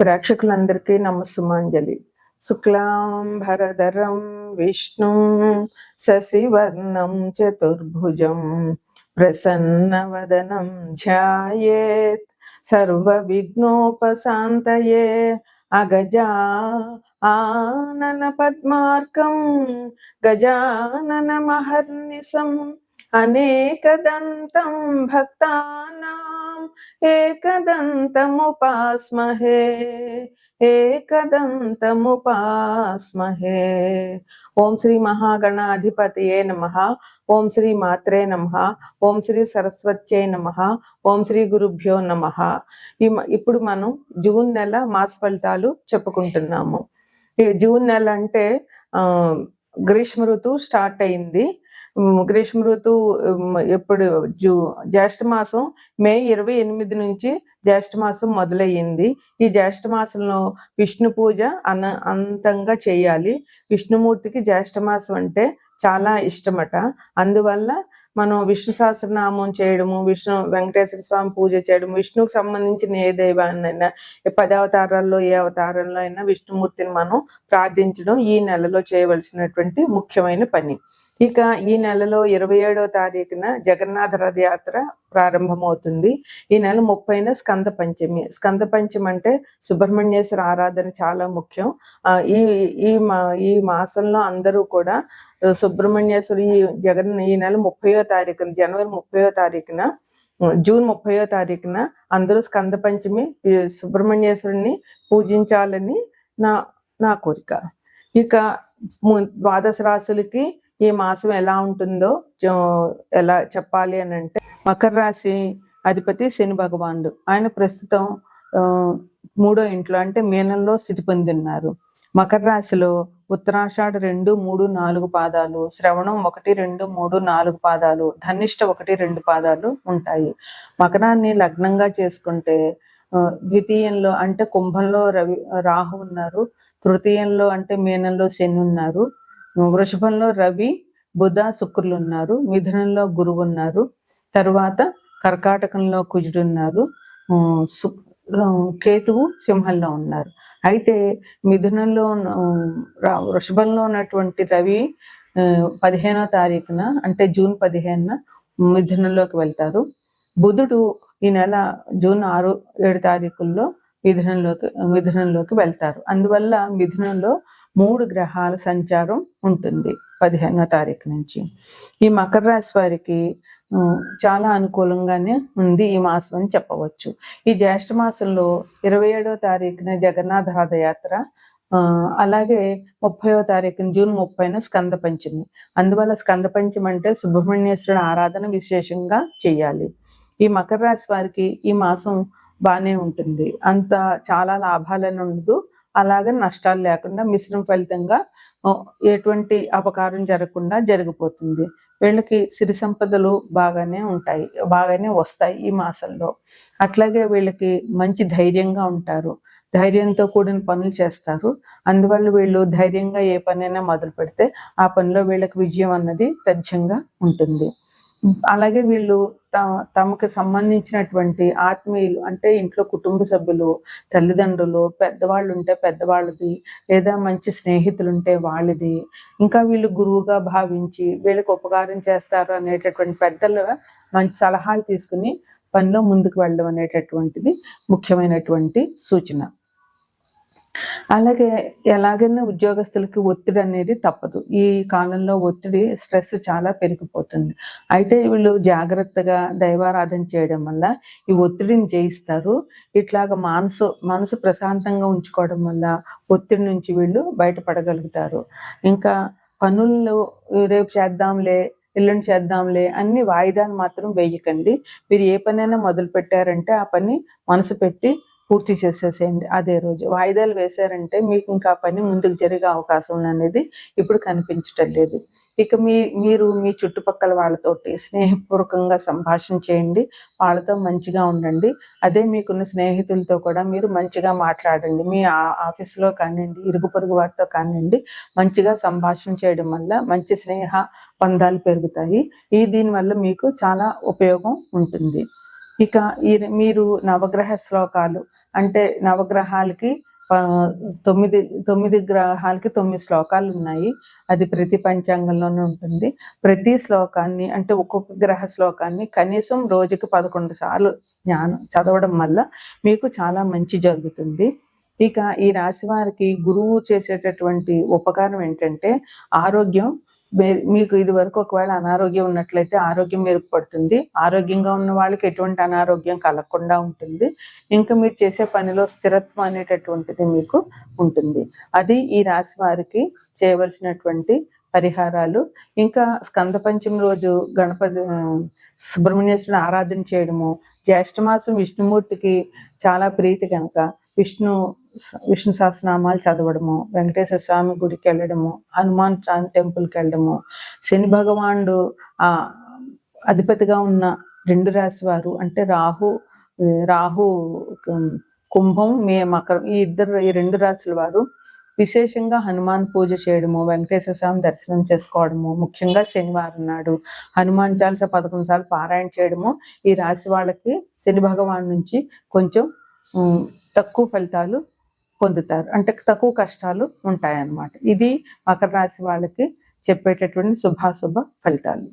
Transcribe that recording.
ప్రేక్షకులందరికీ నమస్సుమాంజలి. శుక్లాంబరధరం విష్ణు శశివర్ణం చతుర్భుజం ప్రసన్నవదనం ధ్యాయేత్ సర్వ విఘ్నోపశాంతయే అగజా ఆనన పద్మార్కం గజానన మహర్నిశం అనేకదంతం భక్తానా. ఏకదంతముపాస్మహే ఏకదంతముపాస్మహే ఓం శ్రీ మహాగణాధిపతియే నమ. ఓం శ్రీ మాత్రే నమ. ఓం శ్రీ సరస్వత్యే నమ. ఓం శ్రీ గురుభ్యో నమ. ఇప్పుడు మనం జూన్ నెల మాస ఫలితాలు చెప్పుకుంటున్నాము. జూన్ నెల అంటే ఆ గ్రీష్మ ఋతువు స్టార్ట్ అయింది. గ్రీష్మ ఋతువు ఎప్పుడు జూ జ్యేష్ఠ మాసం మే ఇరవై ఎనిమిది నుంచి జ్యేష్ఠ మాసం మొదలయ్యింది. ఈ జ్యేష్ఠ మాసంలో విష్ణు పూజ అన అంతంగా చేయాలి. విష్ణుమూర్తికి జ్యేష్ఠ మాసం అంటే చాలా ఇష్టమట. అందువల్ల మనం విష్ణు సహస్రనామం చేయడము విష్ణు వెంకటేశ్వర స్వామి పూజ చేయడం విష్ణుకు సంబంధించిన ఏ దైవాన్నైనా ఏ పది అవతారాల్లో ఏ అవతారంలో అయినా విష్ణుమూర్తిని మనం ప్రార్థించడం ఈ నెలలో చేయవలసినటువంటి ముఖ్యమైన పని. ఇక ఈ నెలలో ఇరవై ఏడవ తారీఖున జగన్నాథ రథయాత్ర ప్రారంభమవుతుంది. ఈ నెల ముప్పైన స్కంద పంచమి. స్కంద పంచమి అంటే సుబ్రహ్మణ్యేశ్వర ఆరాధన చాలా ముఖ్యం. ఈ ఈ మా ఈ మాసంలో అందరూ కూడా సుబ్రహ్మణ్యేశ్వరి ఈ జగన్ ఈ నెల ముప్పయో తారీఖున జనవరి ముప్పయో తారీఖున జూన్ ముప్పయో తారీఖున అందరూ స్కంద పంచమి సుబ్రహ్మణ్యేశ్వరుని పూజించాలని నా నా కోరిక. ఇక ద్వాదశ రాశులకి ఈ మాసం ఎలా ఉంటుందో ఎలా చెప్పాలి అని అంటే మకర రాశి అధిపతి శని భగవానుడు. ఆయన ప్రస్తుతం ఆ, మూడో ఇంట్లో అంటే మీనంలో స్థితి పొంది ఉన్నారు మకర రాశిలో ఉత్తరాషాఢ రెండు మూడు నాలుగు పాదాలు శ్రవణం ఒకటి రెండు మూడు నాలుగు పాదాలు ధనిష్ట ఒకటి రెండు పాదాలు ఉంటాయి. మకరాన్ని లగ్నంగా చేసుకుంటే ద్వితీయంలో అంటే కుంభంలో రవి రాహు ఉన్నారు. తృతీయంలో అంటే మీనంలో శని ఉన్నారు. వృషభంలో రవి బుధ శుక్రులు ఉన్నారు. మిథునంలో గురువు ఉన్నారు. తర్వాత కర్కాటకంలో కుజుడు ఉన్నారు. సు- కేతువు సింహంలో ఉన్నారు. అయితే మిథునంలో ఉన్న- వృషభంలో ఉన్నటువంటి రవి పదిహేనో తారీఖున అంటే జూన్ పదిహేనున మిథునంలోకి వెళ్తారు. బుధుడు ఈ నెల జూన్ ఆరు ఏడు తారీఖుల్లో మిథునంలోకి మిథునంలోకి వెళ్తారు. అందువల్ల మిథునంలో మూడు గ్రహాల సంచారం ఉంటుంది పదిహేనో తారీఖు నుంచి. ఈ మకర రాశి వారికి చాలా అనుకూలంగానే ఉంది ఈ మాసం అని చెప్పవచ్చు. ఈ జ్యేష్ఠ మాసంలో ఇరవై ఏడవ తారీఖున జగన్నాథ రథయాత్ర అలాగే ముప్పైవ తారీఖున జూన్ ముప్పైన స్కంద పంచమి. అందువల్ల స్కంద పంచమి అంటే సుబ్రహ్మణ్యేశ్వరుడు ఆరాధన విశేషంగా చేయాలి. ఈ మకర రాశి వారికి ఈ మాసం బాగానే ఉంటుంది. అంత చాలా లాభాలను ఉండదు. అలాగే నష్టాలు లేకుండా మిశ్రమ ఫలితంగా ఎటువంటి అపకారం జరగకుండా జరిగిపోతుంది. వీళ్ళకి సిరి సంపదలు బాగానే ఉంటాయి బాగానే వస్తాయి ఈ మాసంలో. అట్లాగే వీళ్ళకి మంచి ధైర్యంగా ఉంటారు ధైర్యంతో కూడిన పనులు చేస్తారు. అందువల్ల వీళ్ళు ధైర్యంగా ఏ పనైనా మొదలు పెడితే ఆ పనిలో వీళ్ళకి విజయం అన్నది తథ్యంగా ఉంటుంది. అలాగే వీళ్ళు తమకు సంబంధించినటువంటి ఆత్మీయులు అంటే ఇంట్లో కుటుంబ సభ్యులు తల్లిదండ్రులు పెద్దవాళ్ళు ఉంటే పెద్దవాళ్ళది లేదా మంచి స్నేహితులు ఉంటే వాళ్ళది ఇంకా వీళ్ళు గురువుగా భావించి వీళ్ళకి ఉపకారం చేస్తారు అనేటటువంటి పెద్దల మంచి సలహాలు తీసుకుని పనిలో ముందుకు వెళ్ళడం అనేటటువంటిది ముఖ్యమైనటువంటి సూచన. అలాగే ఎలాగైనా ఉద్యోగస్తులకి ఒత్తిడి అనేది తప్పదు. ఈ కాలంలో ఒత్తిడి స్ట్రెస్ చాలా పెరిగిపోతుంది. అయితే వీళ్ళు జాగ్రత్తగా దైవారాధన చేయడం వల్ల ఈ ఒత్తిడిని జయిస్తారు. ఇట్లాగ మనసు మనసు ప్రశాంతంగా ఉంచుకోవడం వల్ల ఒత్తిడి నుంచి వీళ్ళు బయటపడగలుగుతారు. ఇంకా పనులు రేపు చేద్దాంలే ఎల్లుండి చేద్దాంలే అన్ని వాయిదాలు మాత్రం వేయకండి. మీరు ఏ పనైనా మొదలు పెట్టారంటే ఆ పని మనసు పెట్టి పూర్తి చేసేసేయండి. అదే రోజు వాయిదాలు వేశారంటే మీకు ఇంకా పని ముందుకు జరిగే అవకాశం అనేది ఇప్పుడు కనిపించటం లేదు. ఇక మీ మీరు మీ చుట్టుపక్కల వాళ్ళతోటి స్నేహపూర్వకంగా సంభాషణ చేయండి. వాళ్ళతో మంచిగా ఉండండి. అదే మీకున్న స్నేహితులతో కూడా మీరు మంచిగా మాట్లాడండి. మీ ఆ- కానివ్వండి ఇరుగు పొరుగు వారితో కానివ్వండి మంచిగా సంభాషణ చేయడం వల్ల మంచి స్నేహ బంధాలు పెరుగుతాయి. ఈ దీనివల్ల మీకు చాలా ఉపయోగం ఉంటుంది. ఇక ఈ మీరు నవగ్రహ శ్లోకాలు అంటే నవగ్రహాలకి తొమ్మిది తొమ్మిది గ్రహాలకి తొమ్మిది శ్లోకాలు ఉన్నాయి. అది ప్రతి పంచాంగంలోనే ఉంటుంది. ప్రతి శ్లోకాన్ని అంటే ఒక్కొక్క గ్రహ శ్లోకాన్ని కనీసం రోజుకి పదకొండు సార్లు జ్ఞానం చదవడం వల్ల మీకు చాలా మంచి జరుగుతుంది. ఇక ఈ రాశి వారికి గురువు చేసేటటువంటి ఉపకారం ఏంటంటే ఆరోగ్యం మీకు ఇది వరకు ఒకవేళ అనారోగ్యం ఉన్నట్లయితే ఆరోగ్యం మెరుగుపడుతుంది. ఆరోగ్యంగా ఉన్న వాళ్ళకి ఎటువంటి అనారోగ్యం కలగకుండా ఉంటుంది. ఇంకా మీరు చేసే పనిలో స్థిరత్వం అనేటటువంటిది మీకు ఉంటుంది. అది ఈ రాశి వారికి చేయవలసినటువంటి పరిహారాలు. ఇంకా స్కంద పంచమి రోజు గణపతి సుబ్రహ్మణ్యేశ్వరుని ఆరాధన చేయడము జ్యేష్ఠమాసం విష్ణుమూర్తికి చాలా ప్రీతి కనుక విష్ణు విష్ణు సహస్రనామాలు చదవడము వెంకటేశ్వర స్వామి గుడికి వెళ్ళడము హనుమాన్ టెంపుల్కి వెళ్ళడము శని భగవానుడు ఆ అధిపతిగా ఉన్న రెండు రాశి వారు అంటే రాహు రాహు కుంభం మే మకరం ఈ ఇద్దరు ఈ రెండు రాశుల వారు విశేషంగా హనుమాన్ పూజ చేయడము వెంకటేశ్వర స్వామి దర్శనం చేసుకోవడము ముఖ్యంగా శనివారం నాడు హనుమాన్ చాలస పదకొండు సార్లు పారాయణ చేయడము ఈ రాశి వాళ్ళకి శని భగవాన్ నుంచి కొంచెం తక్కువ ఫలితాలు పొందుతారు. అంటే తక్కువ కష్టాలు ఉంటాయన్నమాట. ఇది మకర రాశి వాళ్ళకి చెప్పేటటువంటి శుభాశుభ ఫలితాలు.